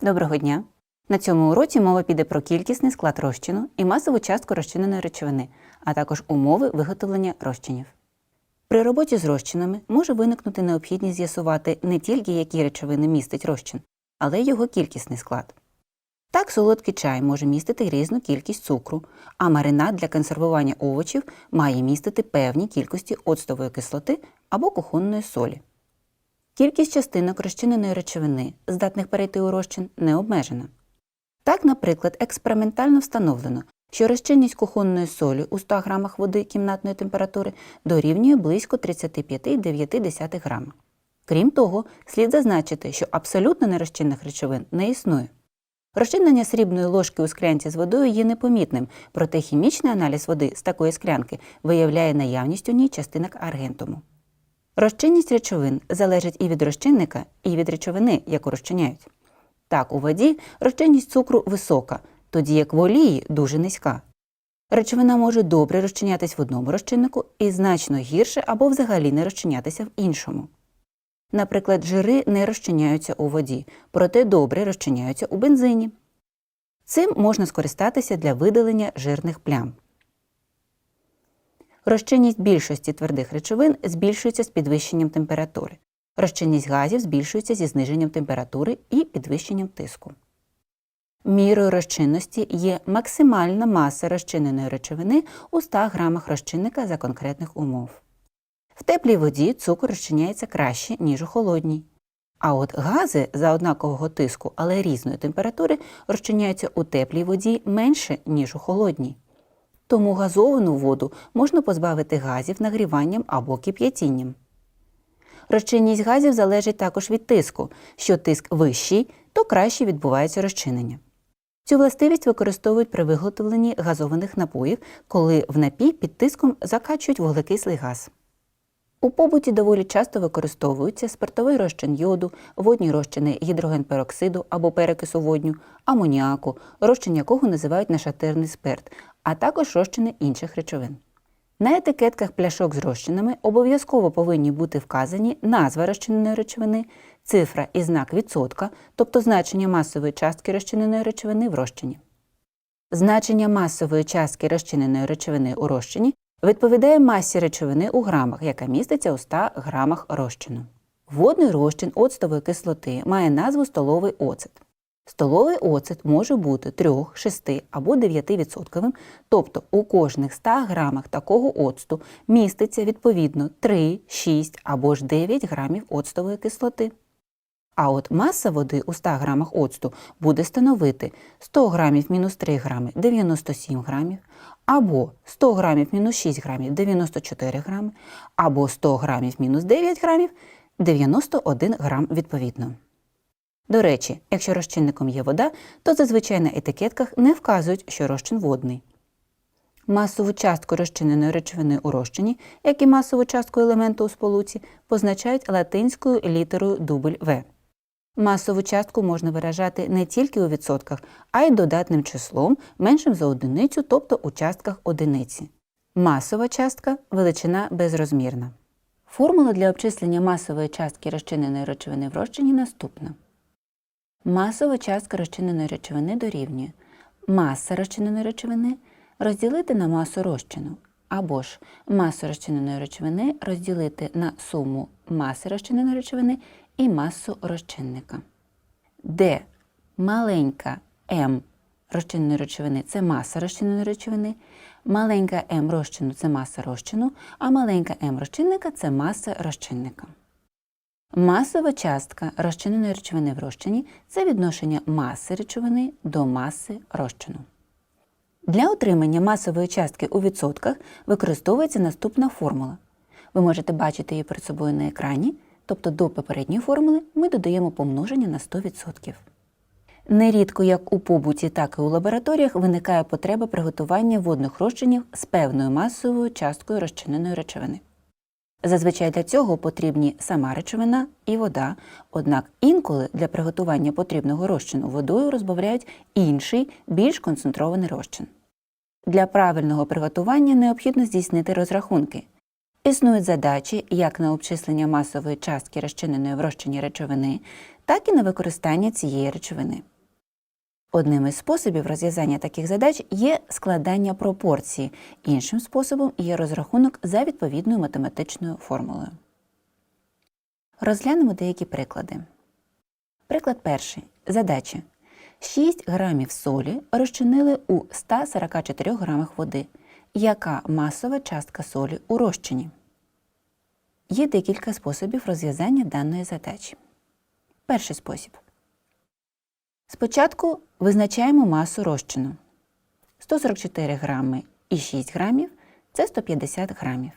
Доброго дня! На цьому уроці мова піде про кількісний склад розчину і масову частку розчиненої речовини, а також умови виготовлення розчинів. При роботі з розчинами може виникнути необхідність з'ясувати не тільки, які речовини містить розчин, але й його кількісний склад. Так, солодкий чай може містити різну кількість цукру, а маринад для консервування овочів має містити певні кількості оцтової кислоти або кухонної солі. Кількість частинок розчиненої речовини, здатних перейти у розчин, не обмежена. Так, наприклад, експериментально встановлено, що розчинність кухонної солі у 100 грамах води кімнатної температури дорівнює близько 35,9 грама. Крім того, слід зазначити, що абсолютно нерозчинних речовин не існує. Розчинення срібної ложки у склянці з водою є непомітним, проте хімічний аналіз води з такої склянки виявляє наявність у ній частинок аргентуму. Розчинність речовин залежить і від розчинника, і від речовини, яку розчиняють. Так, у воді розчинність цукру висока, тоді як в олії дуже низька. Речовина може добре розчинятись в одному розчиннику і значно гірше або взагалі не розчинятися в іншому. Наприклад, жири не розчиняються у воді, проте добре розчиняються у бензині. Цим можна скористатися для видалення жирних плям. Розчинність більшості твердих речовин збільшується з підвищенням температури. Розчинність газів збільшується зі зниженням температури і підвищенням тиску. Мірою розчинності є максимальна маса розчиненої речовини у 100 грамах розчинника за конкретних умов. В теплій воді цукор розчиняється краще, ніж у холодній. А от гази за однакового тиску, але різної температури розчиняються у теплій воді менше, ніж у холодній. Тому газовану воду можна позбавити газів нагріванням або кип'ятінням. Розчинність газів залежить також від тиску. Що тиск вищий, то краще відбувається розчинення. Цю властивість використовують при виготовленні газованих напоїв, коли в напій під тиском закачують вуглекислий газ. У побуті доволі часто використовуються спиртовий розчин йоду, водні розчини гідрогенпероксиду або перекису водню, амоніаку, розчин якого називають нашатирний спирт, а також розчини інших речовин. На етикетках пляшок з розчинами обов'язково повинні бути вказані назва розчиненої речовини, цифра і знак відсотка, тобто значення масової частки розчиненої речовини в розчині. Значення масової частки розчиненої речовини у розчині відповідає масі речовини у грамах, яка міститься у 100 грамах розчину. Водний розчин оцтової кислоти має назву столовий оцет. Столовий оцет може бути 3, 6 або 9%, тобто у кожних 100 грамах такого оцту міститься відповідно 3, 6 або ж 9 грамів оцтової кислоти. А от маса води у 100 грамах оцту буде становити 100 грамів мінус 3 грами 97 грамів, або 100 грамів мінус 6 грамів 94 грами, або 100 грамів мінус 9 грамів 91 грам відповідно. До речі, якщо розчинником є вода, то зазвичай на етикетках не вказують, що розчин водний. Масову частку розчиненої речовини у розчині, як і масову частку елементу у сполуці, позначають латинською літерою дубль В. Масову частку можна виражати не тільки у відсотках, а й додатним числом, меншим за одиницю, тобто у частках одиниці. Масова частка величина безрозмірна. Формула для обчислення масової частки розчиненої речовини в розчині наступна. Масова частка розчиненої речовини дорівнює. Маса розчиненої речовини розділити на масу розчину, або ж масу розчиненої речовини розділити на суму маси розчиненої речовини і масу розчинника, де маленька М розчиненої речовини це маса розчиненої речовини, маленька М розчину це маса розчину, а маленька М розчинника це маса розчинника. Масова частка розчиненої речовини в розчині це відношення маси речовини до маси розчину. Для отримання масової частки у відсотках використовується наступна формула. Ви можете бачити її перед собою на екрані, тобто до попередньої формули ми додаємо помноження на 100%. Нерідко як у побуті, так і у лабораторіях виникає потреба приготування водних розчинів з певною масовою часткою розчиненої речовини. Зазвичай для цього потрібні сама речовина і вода, однак інколи для приготування потрібного розчину водою розбавляють інший, більш концентрований розчин. Для правильного приготування необхідно здійснити розрахунки. Існують задачі як на обчислення масової частки розчиненої в розчині речовини, так і на використання цієї речовини. Одним із способів розв'язання таких задач є складання пропорції, іншим способом є розрахунок за відповідною математичною формулою. Розглянемо деякі приклади. Приклад перший. Задача. 6 грамів солі розчинили у 144 грамах води. Яка масова частка солі у розчині? Є декілька способів розв'язання даної задачі. Перший спосіб. Спочатку визначаємо масу розчину. 144 грами і 6 грамів це 150 грамів.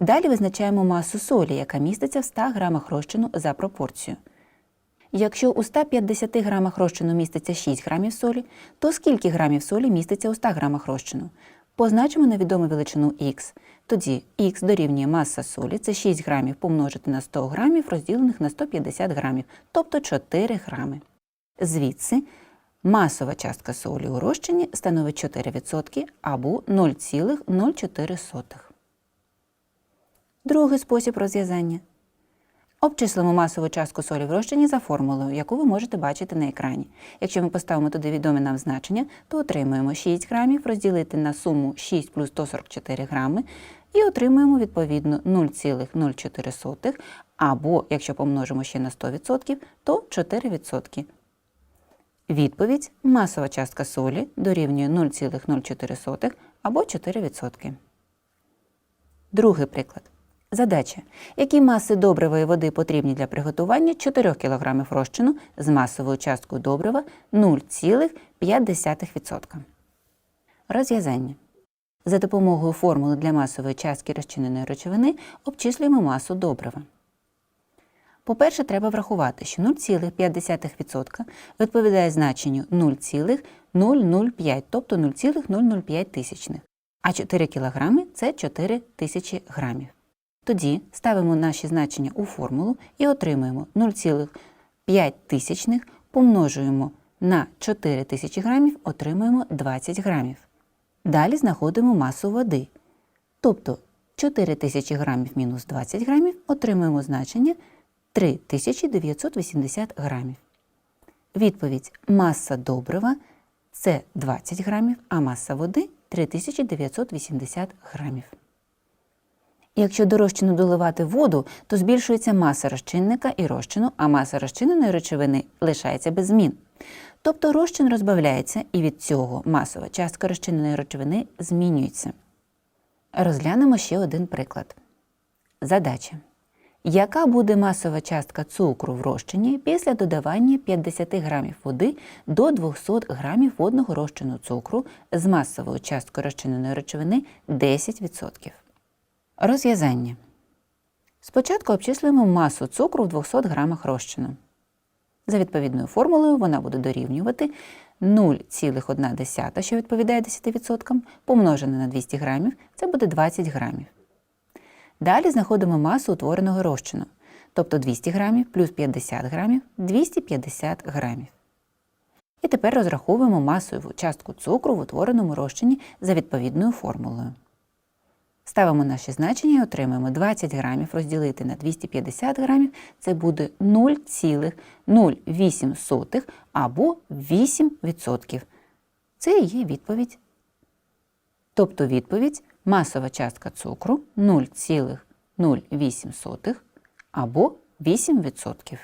Далі визначаємо масу солі, яка міститься в 100 грамах розчину за пропорцію. Якщо у 150 грамах розчину міститься 6 грамів солі, то скільки грамів солі міститься у 100 грамах розчину? Позначимо на відому величину х. Тоді х дорівнює маса солі, це 6 грамів помножити на 100 грамів, розділених на 150 грамів, тобто 4 грами. Звідси масова частка солі у розчині становить 4% або 0,04. Другий спосіб розв'язання. Обчислимо масову частку солі в розчині за формулою, яку ви можете бачити на екрані. Якщо ми поставимо туди відомі нам значення, то отримуємо 6 грамів розділити на суму 6 плюс 144 грами і отримуємо відповідно 0,04 або, якщо помножимо ще на 100%, то 4%. Відповідь масова частка солі дорівнює 0,04 або 4%. Другий приклад. Задача. Які маси добривої води потрібні для приготування 4 кг розчину з масовою часткою добрива 0,5%? Розв'язання. За допомогою формули для масової частки розчиненої речовини обчислюємо масу добрива. По-перше, треба врахувати, що 0,5% відповідає значенню 0,005, тобто 0,005 тисячних, а 4 кг – це 4 тисячі грамів. Тоді ставимо наші значення у формулу і отримуємо 0,5 тисячних, помножуємо на 4 тисячі грамів, отримуємо 20 грамів. Далі знаходимо масу води. Тобто 4 тисячі грамів мінус 20 грамів отримуємо значення 3980 грамів. Відповідь маса добрива це 20 грамів, а маса води 3980 грамів. Якщо до розчину доливати воду, то збільшується маса розчинника і розчину, а маса розчиненої речовини лишається без змін. Тобто розчин розбавляється і від цього масова частка розчиненої речовини змінюється. Розглянемо ще один приклад. Задача. Яка буде масова частка цукру в розчині після додавання 50 грамів води до 200 грамів водного розчину цукру з масовою часткою розчиненої речовини 10%? Розв'язання. Спочатку обчислюємо масу цукру в 200 грамах розчину. За відповідною формулою вона буде дорівнювати 0,1, що відповідає 10%, помножене на 200 грамів, це буде 20 грамів. Далі знаходимо масу утвореного розчину, тобто 200 грамів плюс 50 грамів 250 грамів. І тепер розраховуємо масову частку цукру в утвореному розчині за відповідною формулою. Ставимо наші значення і отримаємо 20 грамів розділити на 250 грамів, це буде 0,08 або 8%. Це і є відповідь. Тобто відповідь масова частка цукру 0,08 або 8%.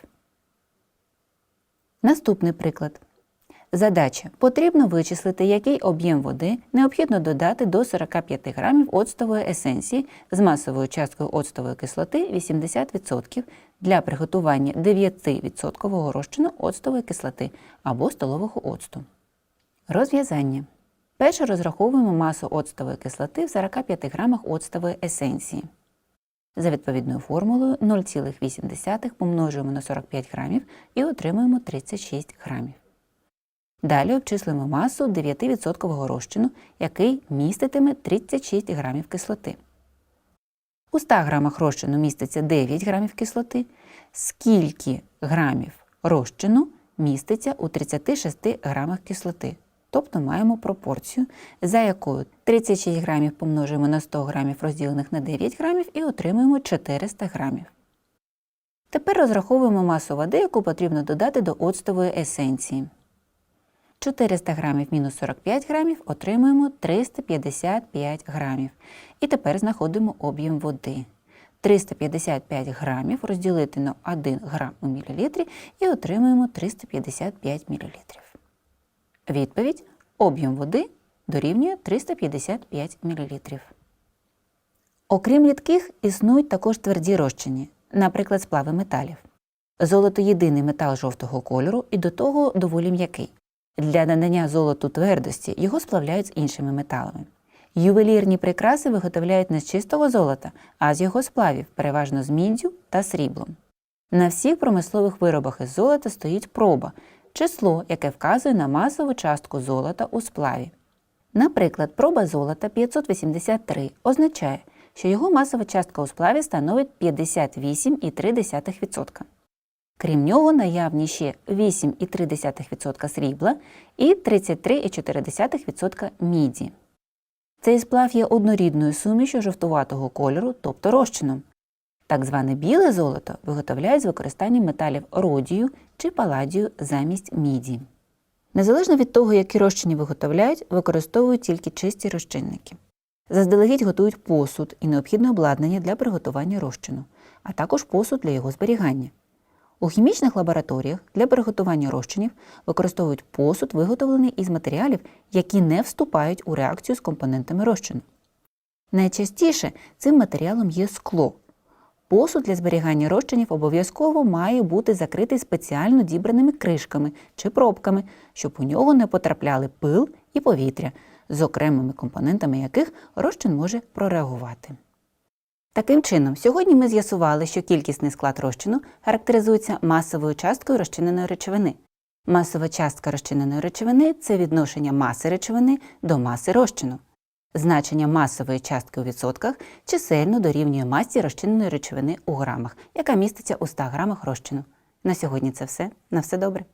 Наступний приклад. Задача. Потрібно вичислити, який об'єм води необхідно додати до 45 грамів оцтової есенції з масовою часткою оцтової кислоти 80% для приготування 9% розчину оцтової кислоти або столового оцту. Розв'язання. Перше розраховуємо масу оцтової кислоти в 45 грамах оцтової есенції. За відповідною формулою 0,8 помножуємо на 45 грамів і отримуємо 36 грамів. Далі обчислюємо масу 9% розчину, який міститиме 36 грамів кислоти. У 100 грамах розчину міститься 9 грамів кислоти. Скільки грамів розчину міститься у 36 грамах кислоти? Тобто маємо пропорцію, за якою 36 грамів помножуємо на 100 грамів розділених на 9 грамів і отримуємо 400 грамів. Тепер розраховуємо масу води, яку потрібно додати до оцтової есенції. 400 грамів мінус 45 грамів отримуємо 355 грамів. І тепер знаходимо об'єм води. 355 грамів розділити на 1 грам у мілілітрі і отримуємо 355 мілілітрів. Відповідь об'єм води дорівнює 355 мілілітрів. Окрім рідких, існують також тверді розчині, наприклад, сплави металів. Золото єдиний метал жовтого кольору і до того доволі м'який. Для надання золоту твердості його сплавляють з іншими металами. Ювелірні прикраси виготовляють не з чистого золота, а з його сплавів, переважно з міддю та сріблом. На всіх промислових виробах із золота стоїть проба число, яке вказує на масову частку золота у сплаві. Наприклад, проба золота 583 означає, що його масова частка у сплаві становить 58,3%. Крім нього, наявні ще 8,3% срібла і 33,4% міді. Цей сплав є однорідною сумішю жовтуватого кольору, тобто розчином. Так зване біле золото виготовляють з використанням металів родію чи паладію замість міді. Незалежно від того, які розчини виготовляють, використовують тільки чисті розчинники. Заздалегідь готують посуд і необхідне обладнання для приготування розчину, а також посуд для його зберігання. У хімічних лабораторіях для приготування розчинів використовують посуд, виготовлений із матеріалів, які не вступають у реакцію з компонентами розчину. Найчастіше цим матеріалом є скло. Посуд для зберігання розчинів обов'язково має бути закритий спеціально дібраними кришками чи пробками, щоб у нього не потрапляли пил і повітря, з окремими компонентами яких розчин може прореагувати. Таким чином, сьогодні ми з'ясували, що кількісний склад розчину характеризується масовою часткою розчиненої речовини. Масова частка розчиненої речовини це відношення маси речовини до маси розчину. Значення масової частки у відсотках чисельно дорівнює масі розчиненої речовини у грамах, яка міститься у 100 грамах розчину. На сьогодні це все. На все добре.